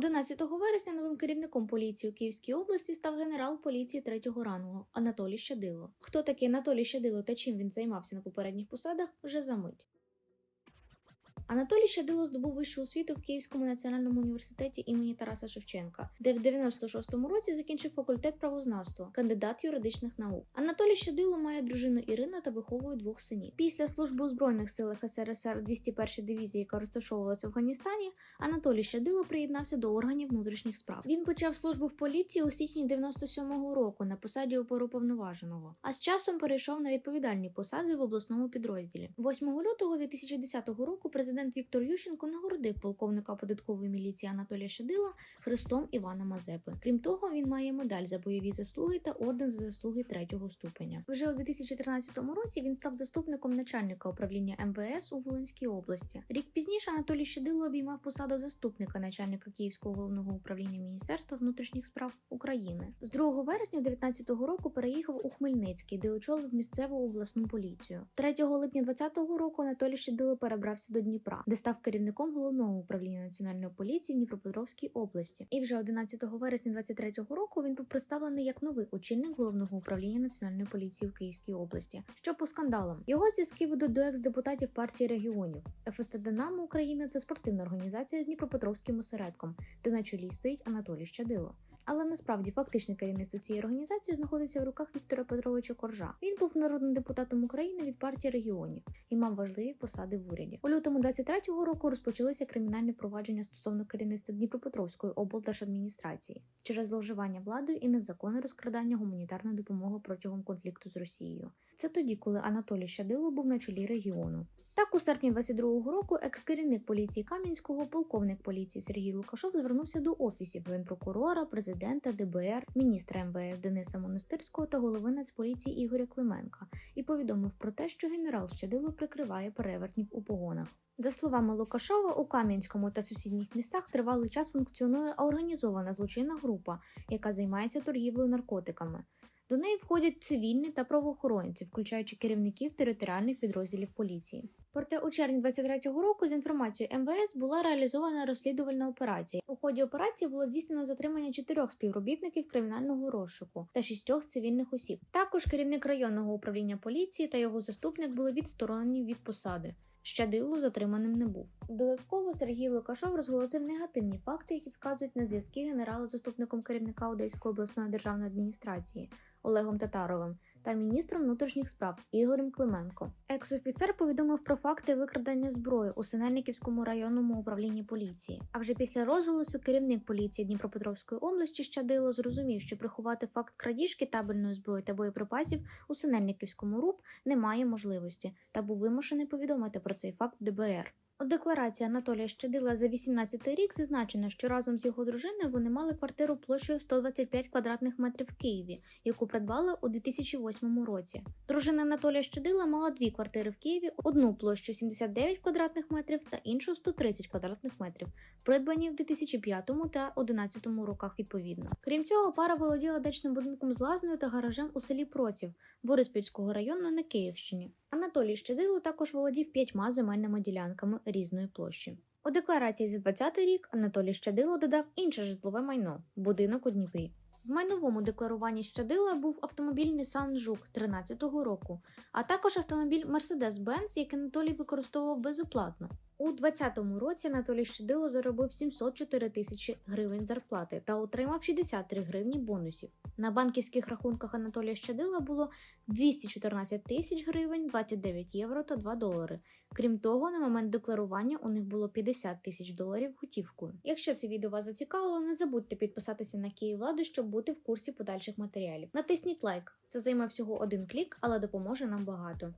11 вересня новим керівником поліції у Київській області став генерал поліції третього рангу Анатолій Щадило. Хто такий Анатолій Щадило та чим він займався на попередніх посадах, вже за мить. Анатолій Щадило здобув вищу освіту в Київському національному університеті імені Тараса Шевченка, де в 96-му році закінчив факультет правознавства, кандидат юридичних наук. Анатолій Щадило має дружину Ірину та виховує двох синів. Після служби у збройних силах СРСР 201 дивізії, яка розташовувалася в Афганістані, Анатолій Щадило приєднався до органів внутрішніх справ. Він почав службу в поліції у січні 97-го року на посаді оперуповноваженого, а з часом перейшов на відповідальні посади в обласному підрозділі. 8 лютого 2010 року президент Віктор Ющенко нагородив полковника податкової міліції Анатолія Щадила хрестом Івана Мазепи. Крім того, він має медаль за бойові заслуги та орден за заслуги третього ступеня. Вже у 2013 році він став заступником начальника управління МВС у Волинській області. Рік пізніше Анатолій Щадило обіймав посаду заступника начальника Київського головного управління Міністерства внутрішніх справ України. З 2 вересня 2019 року переїхав у Хмельницький, де очолив місцеву обласну поліцію. 3 липня 2020 року Анатолій Щадило перебрався до Дніпра, де став керівником головного управління національної поліції в Дніпропетровській області. І вже 11 вересня 2023 року він був представлений як новий очільник головного управління національної поліції в Київській області. Що по скандалам його зв'язки ведуть до екс-депутатів партії регіонів. ФСТ Динамо України це спортивна організація з Дніпропетровським осередком, де на чолі стоїть Анатолій Щадило. Але насправді фактичне керівництво цієї організації знаходиться в руках Віктора Петровича Коржа. Він був народним депутатом України від партії регіонів і мав важливі посади в уряді. У лютому 23-го року розпочалися кримінальні провадження стосовно керівництва Дніпропетровської облдержадміністрації через зловживання владою і незаконне розкрадання гуманітарної допомоги протягом конфлікту з Росією. Це тоді, коли Анатолій Щадило був на чолі регіону. Так, у серпні 22-го року екс-керівник поліції Кам'янського, полковник поліції Сергій Лукашов звернувся до офісів генпрокурора, президента ДБР, міністра МВС Дениса Монастирського та голови Нацполіції Ігоря Клименка і повідомив про те, що генерал Щадило прикриває перевертнів у погонах. За словами Лукашова, у Кам'янському та сусідніх містах тривалий час функціонує організована злочинна група, яка займається торгівлею наркотиками. До неї входять цивільні та правоохоронці, включаючи керівників територіальних підрозділів поліції. Проте у червні 23-го року з інформацією МВС була реалізована розслідувальна операція. У ході операції було здійснено затримання чотирьох співробітників кримінального розшуку та шістьох цивільних осіб. Також керівник районного управління поліції та його заступник були відсторонені від посади. Щадило затриманим не був. Додатково Сергій Лукашов розголосив негативні факти, які вказують на зв'язки генерала заступником керівника Одеської обласної державної адміністрації Олегом Татаровим та міністром внутрішніх справ Ігорем Клименко. Екс-офіцер повідомив про факти викрадення зброї у Синельниківському районному управлінні поліції. А вже після розголосу керівник поліції Дніпропетровської області Щадило зрозумів, що приховати факт крадіжки табельної зброї та боєприпасів у Синельниківському РУП немає можливості, та був вимушений повідомити про цей факт ДБР. У декларації Анатолія Щадила за 18 рік зазначено, що разом з його дружиною вони мали квартиру площею 125 квадратних метрів в Києві, яку придбали у 2008 році. Дружина Анатолія Щадила мала дві квартири в Києві: одну площу 79 квадратних метрів та іншу 130 квадратних метрів, придбані в 2005 та 2011 роках відповідно. Крім цього, пара володіла дачним будинком з лазнею та гаражем у селі Проців Бориспільського району на Київщині. Анатолій Щедило також володів п'ятьма земельними ділянками різної площі. У декларації за 20 рік Анатолій Щадило додав інше житлове майно будинок у Дніпрі. В майновому декларуванні Щадила був автомобіль Nissan Жук 13-го року, а також автомобіль Mercedes-Benz, який Анатолій використовував безоплатно. У 2020 році Анатолій Щедило заробив 704 тисячі гривень зарплати та отримав 63 гривні бонусів. На банківських рахунках Анатолія Щадила було 214 тисяч гривень, 29 євро та 2 долари. Крім того, на момент декларування у них було 50 тисяч доларів готівкою. Якщо це відео вас зацікавило, не забудьте підписатися на Київладу, щоб бути в курсі подальших матеріалів. Натисніть лайк. Це займе всього один клік, але допоможе нам багато.